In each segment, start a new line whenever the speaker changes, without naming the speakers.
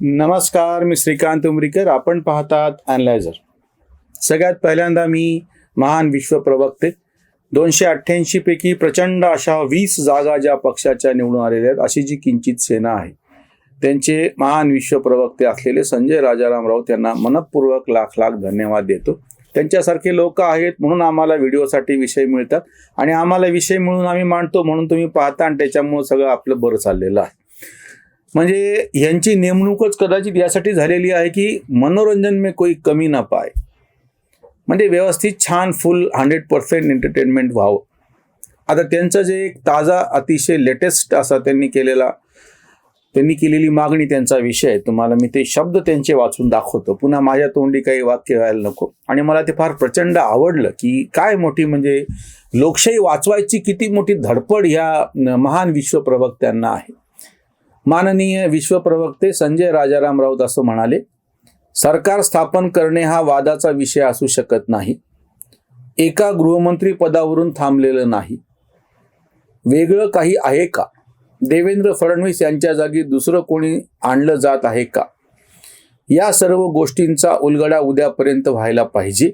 नमस्कार मी श्रीकांत उमरीकर. आपण पाहतात अनलायझर सगळ्यात पहिल्यांदा मी महान विश्व प्रवक्ते दोनशे अठ्ठ्याऐंशी पैकी प्रचंड अशा वीस जागा ज्या पक्षाच्या निवडून आलेल्या आहेत अशी जी किंचित सेना आहे त्यांचे महान विश्व प्रवक्ते असलेले संजय राजाराम राऊत यांना मनपूर्वक लाख लाख धन्यवाद देतो. त्यांच्यासारखे लोक आहेत म्हणून आम्हाला व्हिडिओसाठी विषय मिळतात आणि आम्हाला विषय मिळून आम्ही मांडतो म्हणून तुम्ही पाहता आणि त्याच्यामुळे सगळं आपलं बरं चाललेलं आहे. म्हणजे यांची नेमणूकच कदाचित यासाठी झालेली आहे की मनोरंजन मे कोई कमी ना पाय म्हणजे व्यवस्थित छान फुल हंड्रेड पर्सेंट एंटरटेनमेंट व्हावं. आता त्यांचं जे एक ताजा अतिशय लेटेस्ट असा त्यांनी केलेला त्यांनी केलेली मागणी त्यांचा विषय आहे तुम्हाला मी ते शब्द त्यांचे वाचून दाखवतो. पुन्हा माझ्या तोंडी काही वाक्य व्हायला नको. आणि मला ते फार प्रचंड आवडलं की काय मोठी म्हणजे लोकशाही वाचवायची किती मोठी धडपड ह्या महान विश्वप्रवक्त्यांना आहे. माननीय विश्व प्रवक्ते संजय राजाराम राऊत असं म्हणाले सरकार स्थापन करणे हा वादाचा विषय असू शकत नाही. एका गृहमंत्री पदावरून थांबलेलं नाही. वेगळं काही आहे का? देवेंद्र फडणवीस यांच्या जागी दुसरं कोणी आणलं जात आहे का? या सर्व गोष्टींचा उलगडा उद्यापर्यंत व्हायला पाहिजे.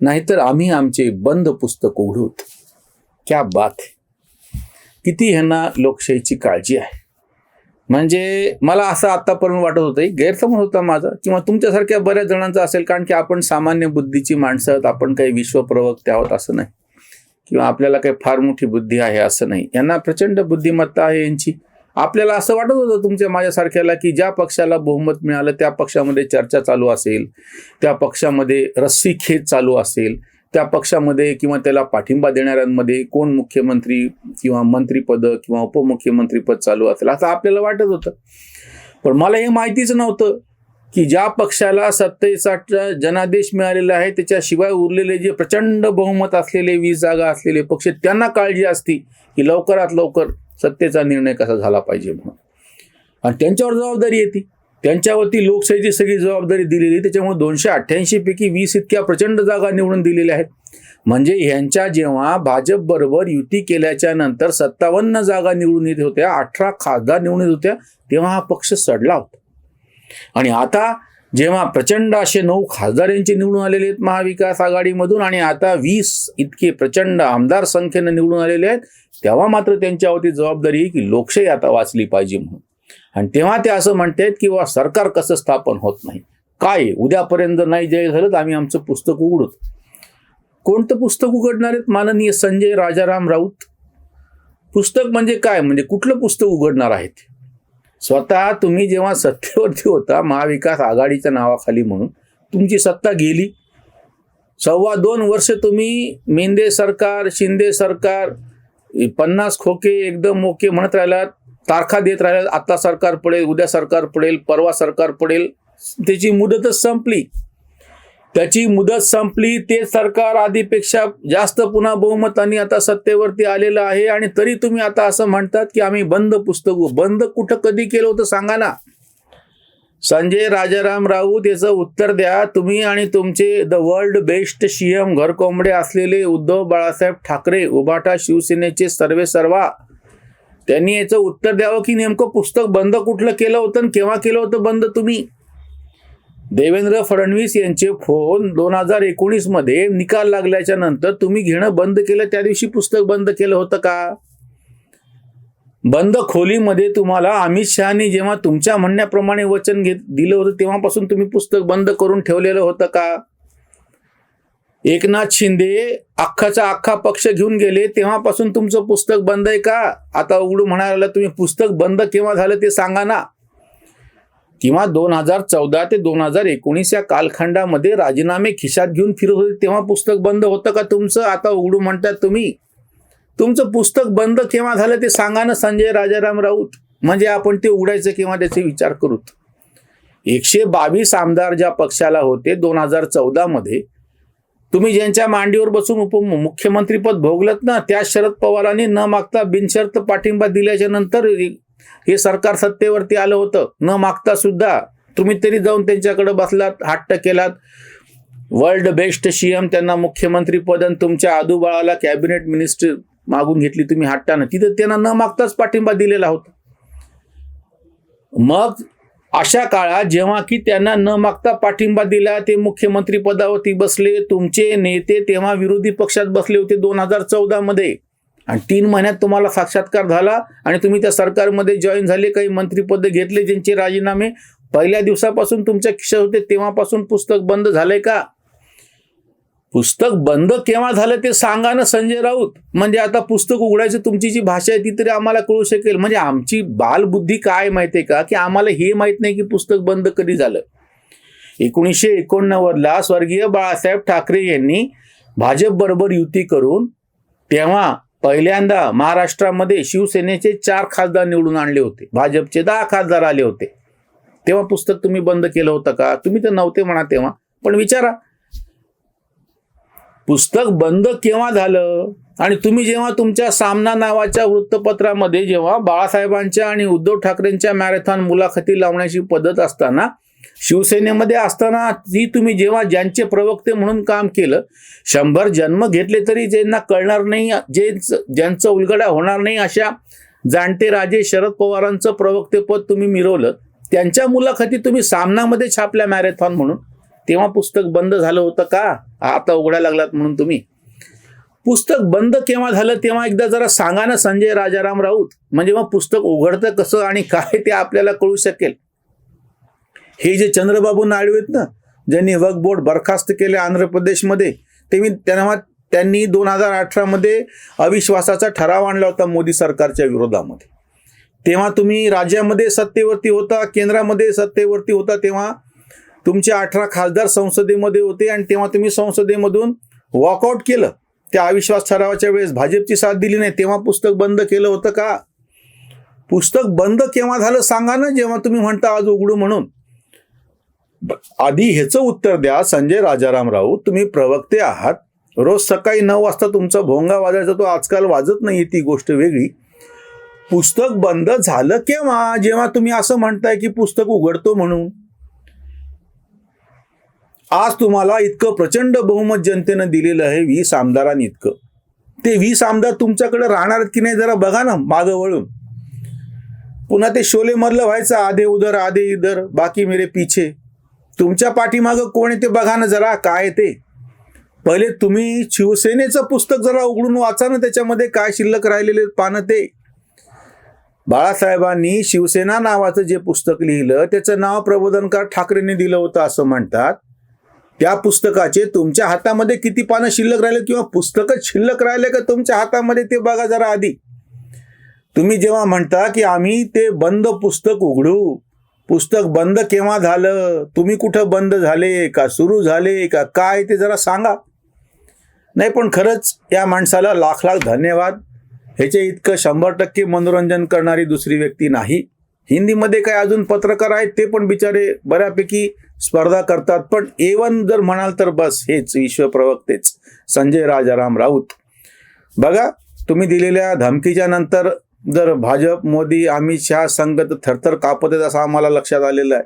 नाहीतर आम्ही आमचे बंद पुस्तक उघडूत क्या बात किती ह्यांना लोकशाहीची काळजी आहे. म्हणजे मला असं आतापर्यंत वाटत होतं गैरसमज होता माझा किंवा तुमच्यासारख्या बऱ्याच जणांचा असेल कारण की आपण सामान्य बुद्धीची माणसं आहोत आपण काही विश्वप्रवक्ते आहोत असं नाही. किंवा आपल्याला काही फार मोठी बुद्धी आहे असं नाही. यांना प्रचंड बुद्धिमत्ता आहे यांची. आपल्याला असं वाटत होतं तुमच्या माझ्यासारख्याला की ज्या पक्षाला बहुमत मिळालं त्या पक्षामध्ये चर्चा चालू असेल त्या पक्षामध्ये रस्सी खेच चालू असेल. त्या पक्षामध्ये किंवा त्याला पाठिंबा देणाऱ्यांमध्ये कोण मुख्यमंत्री किंवा मंत्रीपद किंवा उपमुख्यमंत्रीपद चालू असेल असं आपल्याला वाटत होतं. पण मला हे माहितीच नव्हतं की ज्या पक्षाला सत्तेसाठी जनादेश मिळालेला आहे त्याच्याशिवाय उरलेले जे प्रचंड बहुमत असलेले वीस जागा असलेले पक्ष त्यांना काळजी असती की लवकरात लवकर सत्तेचा निर्णय कसा झाला पाहिजे म्हणून. आणि त्यांच्यावर जबाबदारी येते. त्यांच्यावरती लोकशाहीची सगळी जबाबदारी दिलेली त्याच्यामुळे दोनशे अठ्ठ्याऐंशी पैकी वीस इतक्या प्रचंड जागा निवडून दिलेल्या आहेत. म्हणजे ह्यांच्या जेव्हा भाजप बरोबर युती केल्याच्यानंतर सत्तावन्न जागा निवडून येत होत्या अठरा खासदार निवडून येत होत्या तेव्हा हा पक्ष सडला होता. आणि आता जेव्हा प्रचंड असे नऊ खासदार यांचे निवडून आलेले आहेत महाविकास आघाडीमधून आणि आता वीस इतके प्रचंड आमदार संख्येनं निवडून आलेले आहेत तेव्हा मात्र त्यांच्यावरती जबाबदारी आहे की लोकशाही आता वाचली पाहिजे म्हणून. आणि तेव्हा ते असं म्हणतात की वा सरकार कसं स्थापन होत नाही? काय? उद्यापर्यंत नाही जय झालं तर आम्ही आमचं पुस्तक उघडू. कोणतं पुस्तक उघडणार आहेत? माननीय संजय राजाराम राऊत. पुस्तक म्हणजे काय? म्हणजे कुठलं पुस्तक उघडणार आहेत? स्वतः तुम्ही जेव्हा सत्तेवरती होता महाविकास आघाडीच्या नावाखाली म्हणून तुमची सत्ता गेली. सव्वा दोन वर्ष तुम्ही मेंदे सरकार शिंदे सरकार पन्नास खोके एकदम ओके म्हणत राहिलात. तारखा देत राहिल्या. आता सरकार पडेल उद्या सरकार पडेल परवा सरकार पडेल. त्याची मुदतच संपली. त्याची मुदत संपली ते सरकार आधीपेक्षा जास्त पुन्हा बहुमताने आता सत्तेवरती आलेलं आहे. आणि तरी तुम्ही आता असं म्हणतात की आम्ही बंद पुस्तक बंद कुठं कधी केलं होतं सांगा ना. संजय राजाराम राऊत याचं उत्तर द्या. तुम्ही आणि तुमचे द वर्ल्ड बेस्ट सीएम घरकोंबडे असलेले उद्धव बाळासाहेब ठाकरे उभाटा शिवसेनेचे सर्वे सर्वा. त्यांनी याचं उत्तर द्यावं की नेमकं पुस्तक बंद कुठलं केलं होतं आणि केव्हा केलं होतं बंद तुम्ही? देवेंद्र फडणवीस यांचे फोन दोन हजार एकोणीसमध्ये निकाल लागल्याच्या नंतर तुम्ही घेणं बंद केलं त्या दिवशी पुस्तक बंद केलं होतं का? बंद खोलीमध्ये तुम्हाला अमित शहानी जेव्हा तुमच्या म्हणण्याप्रमाणे वचन घेत दिलं होतं तेव्हापासून तुम्ही पुस्तक बंद करून ठेवलेलं होतं का? एकनाथ शिंदे अख्खाचा अख्खा पक्ष घेऊन गेले तेव्हापासून तुमचं पुस्तक बंद आहे का? आता उघडू म्हणायला तुम्ही पुस्तक बंद केव्हा झालं ते सांगा ना. किंवा दोन हजार चौदा ते दोन हजार एकोणीस या कालखंडामध्ये राजीनामे खिशात घेऊन फिरत होते तेव्हा पुस्तक बंद होतं का तुमचं? आता उघडू म्हणतात तुम्ही. तुमचं पुस्तक बंद केव्हा झालं ते सांगा ना संजय राजाराम राऊत. म्हणजे आपण ते उघडायचं किंवा त्याचे विचार करूत? एकशे बावीस आमदार ज्या पक्षाला होते दोन हजार चौदामध्ये तुम्ही ज्यांच्या मांडीवर बसून उप मुख्यमंत्रीपद भोगलत ना त्या शरद पवारांनी न मागता बिनशर्त पाठिंबा दिल्याच्या नंतर हे सरकार सत्तेवरती आलं होतं. न मागता सुद्धा तुम्ही तरी जाऊन त्यांच्याकडे बसलात हट्ट केलात. वर्ल्ड बेस्ट सीएम त्यांना मुख्यमंत्री पद आणि तुमच्या आदूबाळाला कॅबिनेट मिनिस्टर मागून घेतली तुम्ही हट्टानं. तिथं त्यांना न मागताच पाठिंबा दिलेला होता. मग अशा काळात जेव्हा की त्यांना न मागता पाठिंबा दिला ते मुख्यमंत्री पदावरती बसले तुमचे नेते तेव्हा विरोधी पक्षात बसले होते दोन हजार चौदा मध्ये. आणि तीन महिन्यात तुम्हाला साक्षात्कार झाला आणि तुम्ही त्या सरकारमध्ये जॉईन झाले काही मंत्रीपद घेतले ज्यांचे राजीनामे पहिल्या दिवसापासून तुमच्या खिशात होते तेव्हापासून पुस्तक बंद झालंय का? पुस्तक बंद केव्हा झालं ते सांगा ना संजय राऊत. म्हणजे आता पुस्तक उघडायची तुमची जी भाषा आहे ती तरी आम्हाला कळू शकेल. म्हणजे आमची बालबुद्धी काय माहितीये का? की आम्हाला हे माहीत नाही की पुस्तक बंद कधी झालं. एकोणीसशे एकोणनव्वदला स्वर्गीय बाळासाहेब ठाकरे यांनी भाजप बरोबर युती करून तेव्हा पहिल्यांदा महाराष्ट्रामध्ये शिवसेनेचे चार खासदार निवडून आणले होते. भाजपचे दहा खासदार आले होते. तेव्हा पुस्तक तुम्ही बंद केलं होतं का? तुम्ही तर नव्हते म्हणा तेव्हा. पण विचारा पुस्तक बंद केव्हा झालं? आणि तुम्ही जेव्हा तुमच्या सामना नावाच्या वृत्तपत्रामध्ये जेव्हा बाळासाहेबांच्या आणि उद्धव ठाकरेंच्या मॅरेथॉन मुलाखती लावण्याची पद्धत असताना शिवसेनेमध्ये असताना ती तुम्ही जेव्हा ज्यांचे प्रवक्ते म्हणून काम केलं शंभर जन्म घेतले तरी ज्यांना कळणार नाही जे ज्यांचं उलगडा होणार नाही अशा जाणते राजे शरद पवारांचं प्रवक्तेपद तुम्ही मिरवलं. त्यांच्या मुलाखती तुम्ही सामनामध्ये छापल्या मॅरेथॉन म्हणून. तेव्हा पुस्तक बंद झालं होतं का? आता उघडायला लागलात म्हणून तुम्ही. पुस्तक बंद केव्हा झालं? तेव्हा एकदा जरा सांगा ना संजय राजाराम राऊत. म्हणजे मग पुस्तक उघडतं कसं आणि काय ते आपल्याला कळू शकेल. हे जे चंद्रबाबू नायडू आहेत ना ज्यांनी वक बोर्ड बरखास्त केले आंध्र प्रदेशमध्ये ते मी त्यांना त्यांनी दोन हजार अठरामध्ये अविश्वासाचा ठराव आणला होता मोदी सरकारच्या विरोधामध्ये. तेव्हा तुम्ही राज्यामध्ये सत्तेवरती होता केंद्रामध्ये सत्तेवरती होता तेव्हा तुमचे अठरा खासदार संसदेमध्ये होते आणि तेव्हा तुम्ही संसदेमधून वॉकआउट केलं. त्या अविश्वास ठरावाच्या वेळेस भाजपची साथ दिली नाही तेव्हा पुस्तक बंद केलं होतं का? पुस्तक बंद केव्हा झालं सांगा ना जेव्हा तुम्ही म्हणता आज उघडू म्हणून. आधी ह्याचं उत्तर द्या संजय राजाराम राऊत तुम्ही प्रवक्ते आहात. रोज सकाळी नऊ वाजता तुमचा भोंगा वाजायचा तो आजकाल वाजत नाही ती गोष्ट वेगळी. पुस्तक बंद झालं केव्हा? जेव्हा तुम्ही असं म्हणताय की पुस्तक उघडतो म्हणून. आज तुम्हाला इतकं प्रचंड बहुमत जनतेनं दिलेलं आहे वीस आमदारांनी इतकं. ते वीस आमदार तुमच्याकडे राहणार की नाही जरा बघा ना मागं वळून. पुन्हा ते शोले मधलं व्हायचं आधे उधर आधे इधर बाकी मेरे पीछे. तुमच्या पाठीमागं कोण आहे ते बघा ना जरा काय ते. पहिले तुम्ही शिवसेनेचं पुस्तक जरा उघडून वाचा ना त्याच्यामध्ये काय शिल्लक राहिलेले पानं ते. बाळासाहेबांनी शिवसेना नावाचं जे पुस्तक लिहिलं त्याचं नाव प्रबोधनकार ठाकरेंनी दिलं होतं असं म्हणतात. त्या पुस्तकाचे तुमच्या हातामध्ये किती पानं शिल्लक राहिले किंवा पुस्तकच शिल्लक राहिले का तुमच्या हातामध्ये ते बघा जरा आधी. तुम्ही जेव्हा म्हणता की आम्ही ते बंद पुस्तक उघडू पुस्तक बंद केव्हा झालं तुम्ही कुठं बंद झाले का सुरू झाले का काय ते जरा सांगा. नाही पण खरंच या माणसाला लाख लाख धन्यवाद. ह्याचे इतकं शंभर टक्के मनोरंजन करणारी दुसरी व्यक्ती नाही. हिंदीमध्ये काय अजून पत्रकार आहेत ते पण बिचारे बऱ्यापैकी स्पर्धा करतात. पण एवन जर म्हणाल तर बस हेच विश्वप्रवक्तेच संजय राजाराम राऊत. बघा तुम्ही दिलेल्या धमकीच्या नंतर जर भाजप मोदी अमित शहा संघ तर थरथर कापत आहेत असं आम्हाला लक्षात आलेलं आहे.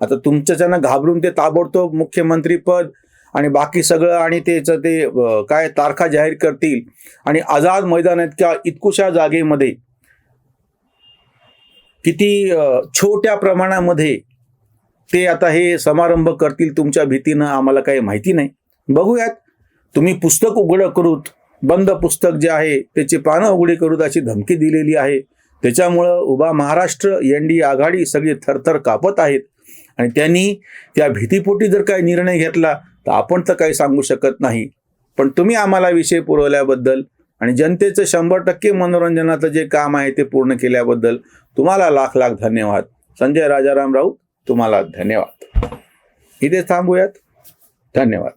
आता तुमच्याच्यानं घाबरून ते ताबडतोब मुख्यमंत्री पद आणि बाकी सगळं आणि त्याचं ते काय तारखा जाहीर करतील आणि आझाद मैदान इतक्या इतकुशा जागेमध्ये किती छोट्या प्रमाणामध्ये ते आता हे समारंभ करतील तुमच्या भीतीनं आम्हाला काही माहिती नाही. बघूयात. तुम्ही पुस्तक उघडं करूत बंद पुस्तक जे आहे त्याची पानं उघडी करूत अशी धमकी दिलेली आहे. त्याच्यामुळं उभा महाराष्ट्र एन डी आघाडी सगळी थरथर कापत आहेत. आणि त्यांनी त्या भीतीपोटी जर काही निर्णय घेतला तर आपण तर काही सांगू शकत नाही. पण तुम्ही आम्हाला विषय पुरवल्याबद्दल आणि जनतेचं शंभर टक्के मनोरंजनाचं जे काम आहे ते पूर्ण केल्याबद्दल तुम्हाला लाख लाख धन्यवाद. संजय राजाराम राऊत तुम्हाला धन्यवाद. इथे थांबूयात. धन्यवाद.